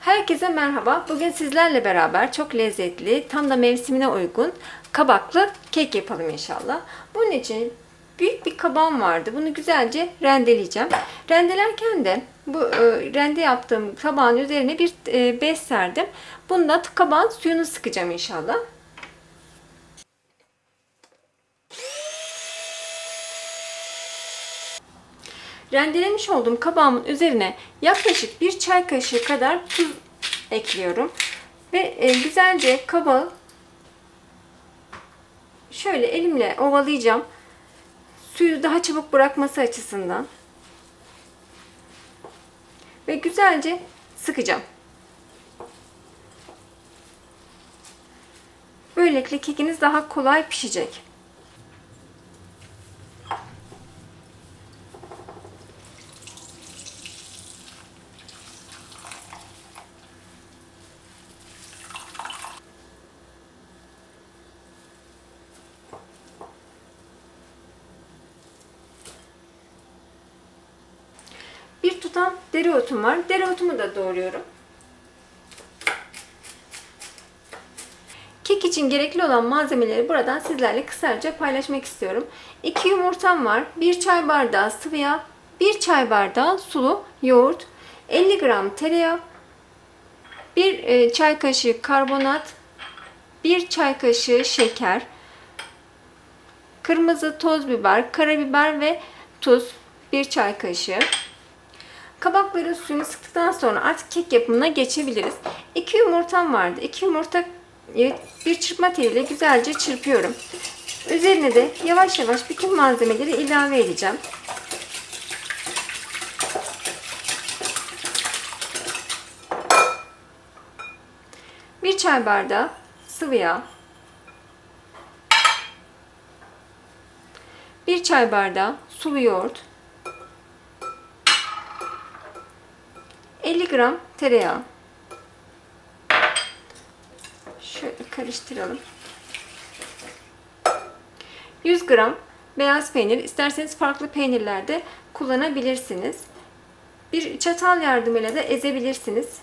Herkese merhaba. Bugün sizlerle beraber çok lezzetli, tam da mevsimine uygun kabaklı kek yapalım inşallah. Bunun için büyük bir kabağım vardı. Bunu güzelce rendeleyeceğim. Rendelerken de bu e, rende yaptığım kabağın üzerine bir e, bez serdim. Bunda kabağın suyunu sıkacağım inşallah. Rendelemiş olduğum kabağımın üzerine yaklaşık bir çay kaşığı kadar tuz ekliyorum. Ve e, güzelce kabağı şöyle elimle ovalayacağım. Suyu daha çabuk bırakması açısından. Ve güzelce sıkacağım. Böylelikle kekiniz daha kolay pişecek. Tutam dereotum var. Dereotumu da doğruyorum. Kek için gerekli olan malzemeleri buradan sizlerle kısaca paylaşmak istiyorum. 2 yumurtam var. 1 çay bardağı sıvı yağ, 1 çay bardağı sulu yoğurt, 50 gram tereyağı, 1 çay kaşığı karbonat, 1 çay kaşığı şeker, kırmızı toz biber, karabiber ve tuz 1 çay kaşığı. Kabakların suyunu sıktıktan sonra artık kek yapımına geçebiliriz. 2 yumurtam vardı. 2 yumurta bir çırpma teliyle güzelce çırpıyorum. Üzerine de yavaş yavaş bütün malzemeleri ilave edeceğim. Bir çay bardağı sıvı yağ. Bir çay bardağı sulu yoğurt. 50 gram tereyağı. Şöyle karıştıralım. 100 gram beyaz peynir. İsterseniz farklı peynirlerde kullanabilirsiniz. Bir çatal yardımıyla da ezebilirsiniz.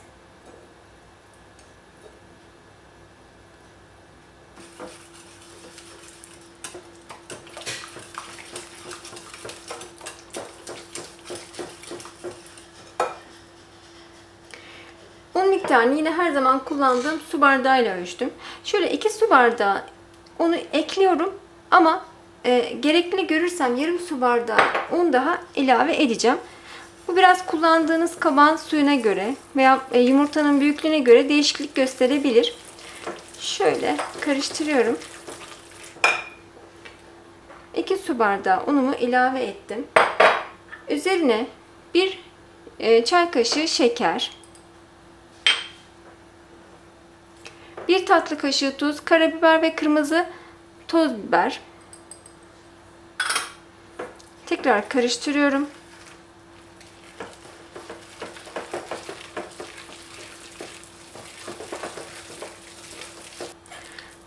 Un miktarını yine her zaman kullandığım su bardağıyla ölçtüm. Şöyle 2 su bardağı unu ekliyorum ama e, gerekli görürsem yarım su bardağı un daha ilave edeceğim. Bu biraz kullandığınız kabağın suyuna göre veya e, yumurtanın büyüklüğüne göre değişiklik gösterebilir. Şöyle karıştırıyorum. 2 su bardağı unumu ilave ettim. Üzerine bir e, çay kaşığı şeker, 1 tatlı kaşığı tuz, karabiber ve kırmızı toz biber. Tekrar karıştırıyorum.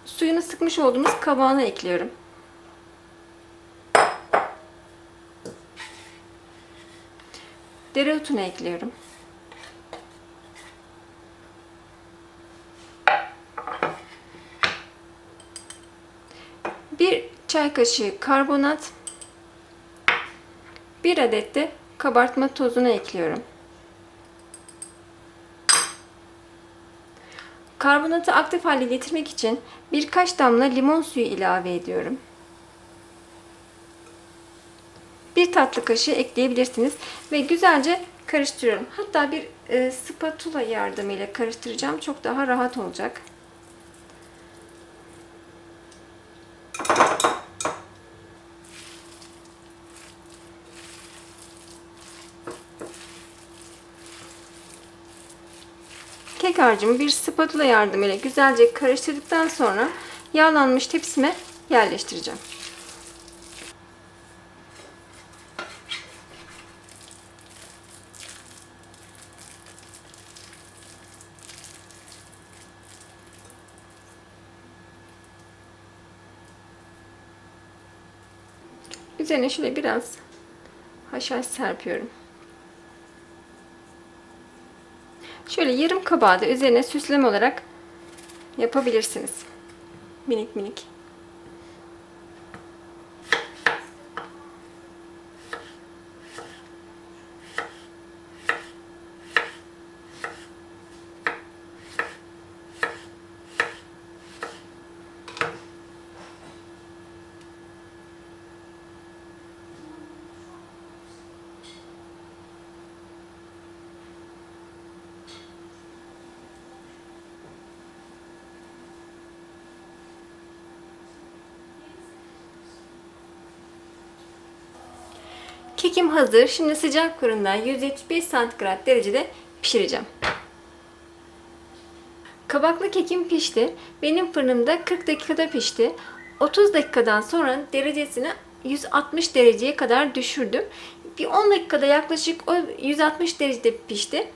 Suyunu sıkmış olduğumuz kabağını ekliyorum. Dereotunu ekliyorum. Bir çay kaşığı karbonat, bir adet de kabartma tozunu ekliyorum. Karbonatı aktif hale getirmek için birkaç damla limon suyu ilave ediyorum. Bir tatlı kaşığı ekleyebilirsiniz ve güzelce karıştırıyorum. Hatta bir e, spatula yardımıyla karıştıracağım. Çok daha rahat olacak. Kek harcımı bir spatula yardımıyla güzelce karıştırdıktan sonra yağlanmış tepsime yerleştireceğim. Üzerine şöyle biraz haşhaş serpiyorum. Şöyle yarım kabağı da üzerine süsleme olarak yapabilirsiniz. Minik minik. Kekim hazır. Şimdi sıcak fırında 175 santigrat derecede pişireceğim. Kabaklı kekim pişti. Benim fırınımda 40 dakikada pişti. 30 dakikadan sonra derecesini 160 dereceye kadar düşürdüm. Bir 10 dakikada yaklaşık o 160 derecede pişti.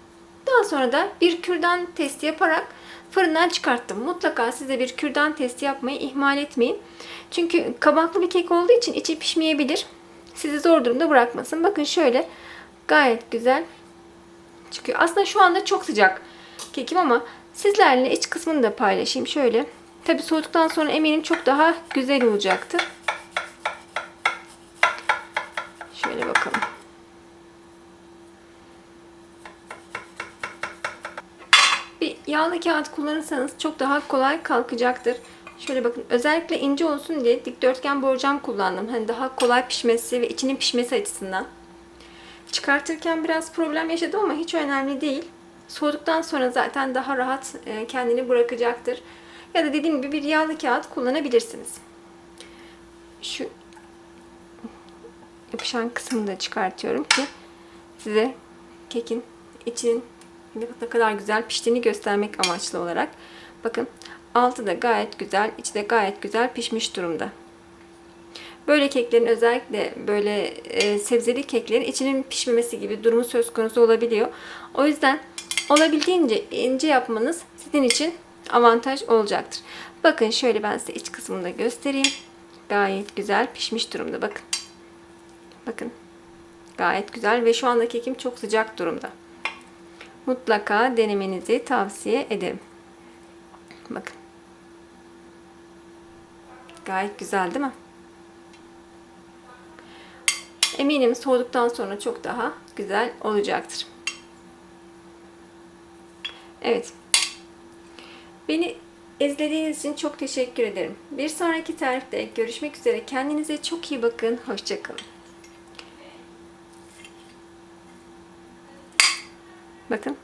Daha sonra da bir kürdan testi yaparak fırından çıkarttım. Mutlaka size bir kürdan testi yapmayı ihmal etmeyin. Çünkü kabaklı bir kek olduğu için içi pişmeyebilir. Sizi zor durumda bırakmasın. Bakın şöyle gayet güzel çıkıyor. Aslında şu anda çok sıcak kekim ama sizlerle iç kısmını da paylaşayım. Şöyle. Tabi soğuduktan sonra eminim çok daha güzel olacaktır. Şöyle bakalım. Bir yağlı kağıt kullanırsanız çok daha kolay kalkacaktır. Şöyle bakın özellikle ince olsun diye dikdörtgen borcam kullandım. Hani daha kolay pişmesi ve içinin pişmesi açısından. Çıkartırken biraz problem yaşadım ama hiç önemli değil. Soğuduktan sonra zaten daha rahat e, kendini bırakacaktır. Ya da dediğim gibi bir yağlı kağıt kullanabilirsiniz. Şu yapışan kısmını da çıkartıyorum ki size kekin içinin ne kadar güzel piştiğini göstermek amaçlı olarak. Bakın altı da gayet güzel, içi de gayet güzel pişmiş durumda. Böyle keklerin özellikle böyle e, sebzeli keklerin içinin pişmemesi gibi durumu söz konusu olabiliyor. O yüzden olabildiğince ince yapmanız sizin için avantaj olacaktır. Bakın şöyle ben size iç kısmını da göstereyim. Gayet güzel pişmiş durumda bakın. Bakın. Gayet güzel ve şu anda kekim çok sıcak durumda. Mutlaka denemenizi tavsiye ederim. Bakın. Gayet güzel değil mi? Eminim soğuduktan sonra çok daha güzel olacaktır. Evet. Beni izlediğiniz için çok teşekkür ederim. Bir sonraki tarifte görüşmek üzere. Kendinize çok iyi bakın. Hoşçakalın. Bakın.